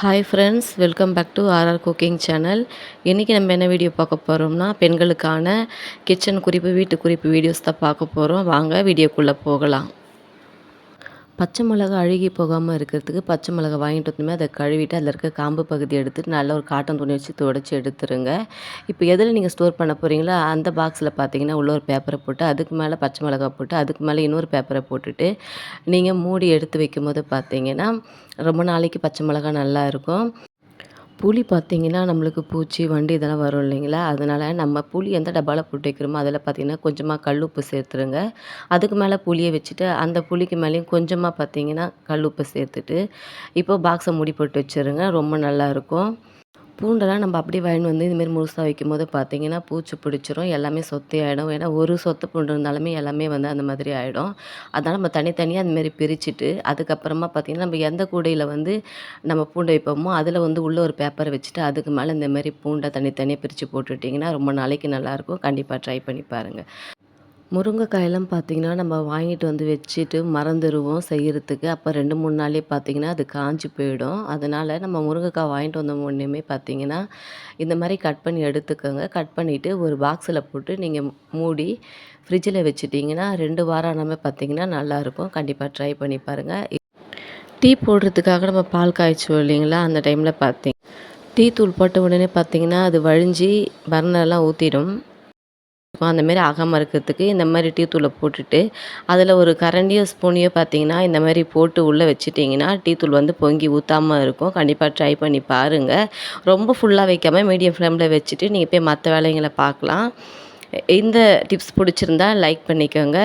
Hi friends welcome back to RR cooking channel இன்றைக்கி நம்ம என்ன வீடியோ பார்க்க போகிறோம்னா பெண்களுக்கான கிச்சன் குறிப்பு வீட்டு குறிப்பு வீடியோஸ் தான் பார்க்க போகிறோம் வாங்க வீடியோக்குள்ளே போகலாம். பச்சை மிளகா அழுகி போகாமல் இருக்கிறதுக்கு பச்சை மிளகா வாங்கிட்டு வந்தோமே அதை கழுவிட்டு அதில் இருக்க காம்பு பகுதி எடுத்துட்டு நல்ல ஒரு காட்டன் துணி வச்சு துடைச்சி எடுத்துருங்க. இப்போ எதில் நீங்கள் ஸ்டோர் பண்ண போகிறீங்களோ அந்த பாக்ஸில் பார்த்தீங்கன்னா உள்ள ஒரு பேப்பரை போட்டு அதுக்கு மேலே பச்சை மிளகா போட்டு அதுக்கு மேலே இன்னொரு பேப்பரை போட்டுட்டு நீங்கள் மூடி எடுத்து வைக்கும்போது பார்த்தீங்கன்னா ரொம்ப நாளைக்கு பச்சை மிளகா நல்லா இருக்கும். புளி பார்த்திங்கன்னா நம்மளுக்கு பூச்சி வண்டி இதெல்லாம் வரும் இல்லைங்களா? அதனால் நம்ம புளி எந்த டப்பாவில் போட்டு வைக்கிறோமோ அதில் பார்த்திங்கன்னா கொஞ்சமாக கல் உப்பு சேர்த்துருங்க. அதுக்கு மேலே புளியை வச்சுட்டு அந்த புளிக்கு மேலேயும் கொஞ்சமாக பார்த்திங்கன்னா கல் உப்பு சேர்த்துட்டு இப்போ பாக்ஸை மூடி போட்டு வச்சுருங்க. ரொம்ப நல்லாயிருக்கும் பூண்டெல்லாம் நம்ம அப்படியே வாங்கிட்டு வந்து இதுமாரி முழுசாக வைக்கும்போது பார்த்திங்கன்னா பூச்சி பிடிச்சிரும் எல்லாமே சொத்தி ஆகிடும் ஏன்னா ஒரு சொத்து பூண்டு இருந்தாலுமே எல்லாமே வந்து அந்த மாதிரி ஆகிடும் அதனால் நம்ம தனித்தனியாக அந்தமாரி பிரிச்சுட்டு அதுக்கப்புறமா பார்த்திங்கன்னா நம்ம எந்த கூடையில் வந்து நம்ம பூண்டை வைப்போமோ அதில் வந்து உள்ளே ஒரு பேப்பரை வச்சுட்டு அதுக்கு மேலே இந்தமாரி பூண்டை தனித்தனியாக பிரித்து போட்டுட்டிங்கன்னா ரொம்ப நாளைக்கு நல்லாயிருக்கும். கண்டிப்பாக ட்ரை பண்ணி பாருங்கள் முருங்கைக்காயெல்லாம் பார்த்திங்கன்னா நம்ம வாங்கிட்டு வந்து வச்சுட்டு மறந்துடுவோம் செய்கிறதுக்கு அப்போ ரெண்டு மூணு நாளே பார்த்திங்கன்னா அது காஞ்சி போயிடும். அதனால் நம்ம முருங்கைக்காய் வாங்கிட்டு வந்த உடனேமே பார்த்திங்கன்னா இந்த மாதிரி கட் பண்ணி எடுத்துக்கோங்க. கட் பண்ணிவிட்டு ஒரு பாக்ஸில் போட்டு நீங்கள் மூடி ஃப்ரிட்ஜில் வச்சுட்டிங்கன்னா ரெண்டு வாரம் ஆனாமல் பார்த்திங்கன்னா நல்லாயிருக்கும். கண்டிப்பாக ட்ரை பண்ணி பாருங்கள் டீ போடுறதுக்காக நம்ம பால் காய்ச்சுவோம் இல்லைங்களா? அந்த டைமில் பார்த்திங்க. டீ தூள் போட்ட உடனே பார்த்திங்கன்னா அது வழிஞ்சி பர்னர்லாம் ஊற்றிடும் அந்த மாரி ஆகாமல் இருக்கிறதுக்கு இந்த மாதிரி டீ தூளை போட்டுட்டு அதில் ஒரு கரண்டியோ ஸ்பூனையோ பார்த்தீங்கன்னா இந்த மாதிரி போட்டு உள்ளே வச்சுட்டிங்கன்னா டீ தூள் வந்து பொங்கி ஊற்றாமல் இருக்கும். கண்டிப்பாக ட்ரை பண்ணி பாருங்கள் ரொம்ப ஃபுல்லாக வைக்காமல் மீடியம் ஃப்ளேமில் வச்சுட்டு நீங்கள் போய் மற்ற வேலைங்களை பார்க்கலாம் இந்த டிப்ஸ் பிடிச்சிருந்தா லைக் பண்ணிக்கோங்க.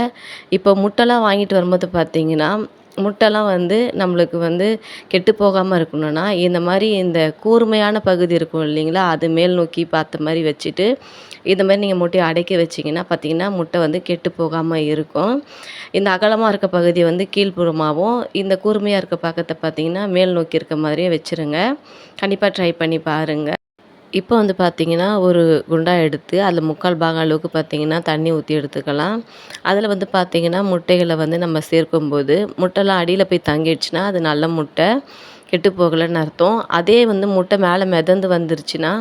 இப்போ முட்டைலாம் வாங்கிட்டு வரும்போது பார்த்தீங்கன்னா முட்டைலாம் வந்து நம்மளுக்கு வந்து கெட்டு போகாமல் இருக்கணும்னா இந்த மாதிரி இந்த கூர்மையான பகுதி இருக்கும் இல்லைங்களா? அது மேல் நோக்கி பார்த்த மாதிரி வச்சுட்டு இந்த மாதிரி நீங்கள் முட்டையை அடைக்க வச்சிங்கன்னா பார்த்தீங்கன்னா முட்டை வந்து கெட்டு போகாமல் இருக்கும். இந்த அகலமாக இருக்க பகுதி வந்து கீழ்ப்புறமாகவும் இந்த கூர்மையாக இருக்க பக்கத்தை பார்த்தீங்கன்னா மேல் நோக்கி இருக்க மாதிரியே வச்சுருங்க. கண்டிப்பாக ட்ரை பண்ணி பாருங்கள் இப்போ வந்து பார்த்திங்கன்னா ஒரு குண்டா எடுத்து அதில் முக்கால் பாகம் அளவுக்கு பார்த்திங்கன்னா தண்ணி ஊற்றி எடுத்துக்கலாம். அதில் வந்து பார்த்திங்கன்னா முட்டைகளை வந்து நம்ம சேர்க்கும்போது முட்டைலாம் அடியில் போய் தங்கிடுச்சுன்னா அது நல்ல முட்டை கெட்டு போகலைன்னு அர்த்தம். அதே வந்து முட்டை மேலே மிதந்து வந்துருச்சுன்னா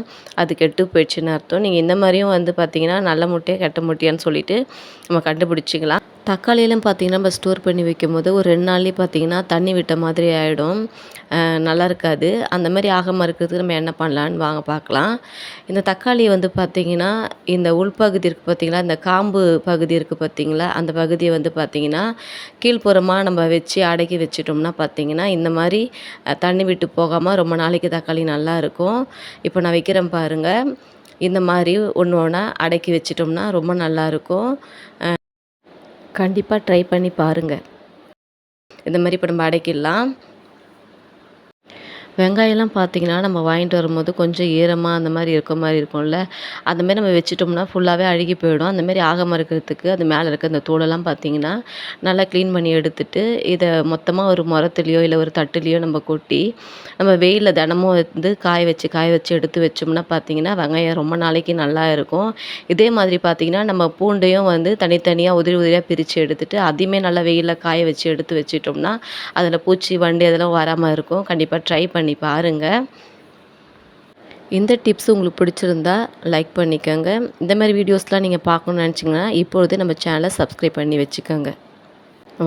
அது கெட்டு போயிடுச்சுன்னு அர்த்தம். நீங்கள் இந்த மாதிரியும் வந்து பார்த்தீங்கன்னா நல்ல முட்டையை கெட்ட முட்டையான்னு சொல்லிட்டு நம்ம கண்டுபிடிச்சிக்கலாம். தக்காளியெல்லாம் பார்த்திங்கன்னா நம்ம ஸ்டோர் பண்ணி வைக்கும்போது ஒரு ரெண்டு நாள்லேயே பார்த்திங்கன்னா தண்ணி விட்ட மாதிரி ஆகிடும் நல்லா இருக்காது. அந்த மாதிரி ஆகாமல் இருக்கிறதுக்கு நம்ம என்ன பண்ணலான்னு வாங்க பார்க்கலாம். இந்த தக்காளி வந்து பார்த்திங்கன்னா இந்த உள்பகுதி இருக்குது பார்த்திங்களா இந்த காம்பு பகுதி இருக்குது பார்த்திங்களா அந்த பகுதியை வந்து பார்த்திங்கன்னா கீழ்ப்புறமாக நம்ம வச்சு அடக்கி வச்சிட்டோம்னா பார்த்திங்கன்னா இந்த மாதிரி தண்ணி விட்டு போகாமல் ரொம்ப நாளைக்கு தக்காளி நல்லா இருக்கும். இப்போ நான் வைக்கிறேன் பாருங்கள் இந்த மாதிரி ஒன்று ஒன்றா அடக்கி வச்சிட்டோம்னா ரொம்ப நல்லாயிருக்கும் கண்டிப்பாக ட்ரை பண்ணி பாருங்கள் இந்த மாதிரி இப்போ நம்ம அடைக்கிடலாம். வெங்காயம்லாம் பார்த்திங்கன்னா நம்ம வாங்கிட்டு வரும்போது கொஞ்சம் ஈரமாக அந்த மாதிரி இருக்க மாதிரி இருக்கும்ல. அந்த மாதிரி நம்ம வச்சுட்டோம்னா ஃபுல்லாகவே அழுகி போயிடும். அந்த மாதிரி ஆகாமல் இருக்கிறதுக்கு அது மேலே இருக்க அந்த தோலெல்லாம் பார்த்திங்கன்னா நல்லா க்ளீன் பண்ணி எடுத்துட்டு இதை மொத்தமாக ஒரு முரத்துலையோ இல்லை ஒரு தட்டுலேயோ நம்ம கொட்டி நம்ம வெயிலில் தினமும் வந்து காய வச்சு காய வச்சு எடுத்து வச்சோம்னா பார்த்திங்கன்னா வெங்காயம் ரொம்ப நாளைக்கு நல்லா இருக்கும். இதே மாதிரி பார்த்திங்கன்னா நம்ம பூண்டையும் வந்து தனித்தனியாக உதிரி உதிரியாக பிரித்து எடுத்துட்டு அதையுமே நல்லா வெயிலில் காய வச்சு எடுத்து வச்சிட்டோம்னா அதில் பூச்சி வண்டி அதெல்லாம் வராமல் இருக்கும். கண்டிப்பாக ட்ரை பண்ணி பண்ணி பாருங்கள் இந்த டிப்ஸ் உங்களுக்கு பிடிச்சிருந்தா லைக் பண்ணிக்கோங்க. இந்த மாதிரி வீடியோஸ்லாம் நீங்கள் பார்க்கணுன்னு நினச்சிங்கன்னா இப்பொழுதே நம்ம சேனலை சப்ஸ்கிரைப் பண்ணி வச்சுக்கோங்க.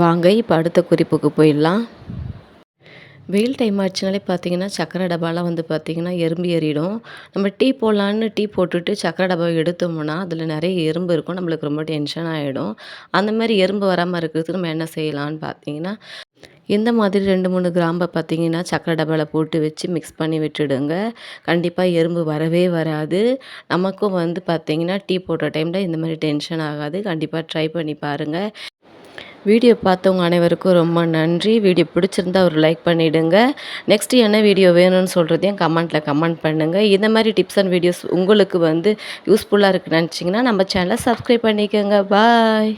வாங்க இப்போ அடுத்த குறிப்புக்கு போயிடலாம். வெயில் டைம் ஆச்சுனாலே பார்த்தீங்கன்னா சக்கரை டப்பாலாம் வந்து பார்த்திங்கன்னா எறும்பு ஏறிடும். நம்ம டீ போடலான்னு டீ போட்டுட்டு சக்கரை டப்பா எடுத்தோம்னா அதில் நிறைய எறும்பு இருக்கும். நம்மளுக்கு ரொம்ப டென்ஷன் ஆகிடும் அந்த மாதிரி எறும்பு வராமல் இருக்கிறதுக்கு நம்ம என்ன செய்யலான்னு பார்த்தீங்கன்னா இந்த மாதிரி ரெண்டு மூணு கிராம்பை பார்த்தீங்கன்னா சக்கரை டப்பாவில் போட்டு வச்சு மிக்ஸ் பண்ணி விட்டுடுங்க. கண்டிப்பாக எறும்பு வரவே வராது. நமக்கும் வந்து பார்த்திங்கன்னா டீ போடுற டைமில் இந்த மாதிரி டென்ஷன் ஆகாது. கண்டிப்பாக ட்ரை பண்ணி பாருங்கள் வீடியோ பார்த்தவங்க அனைவருக்கும் ரொம்ப நன்றி. வீடியோ பிடிச்சிருந்தா ஒரு லைக் பண்ணிவிடுங்க நெக்ஸ்ட்டு என்ன வீடியோ வேணும்னு சொல்கிறதையும் கமெண்ட்டில் கமெண்ட் பண்ணுங்கள் இந்த மாதிரி டிப்ஸ் அண்ட் வீடியோஸ் உங்களுக்கு வந்து யூஸ்ஃபுல்லாக இருக்குன்னு நினச்சிங்கன்னா நம்ம சேனலை சப்ஸ்கிரைப் பண்ணிக்கோங்க. பாய்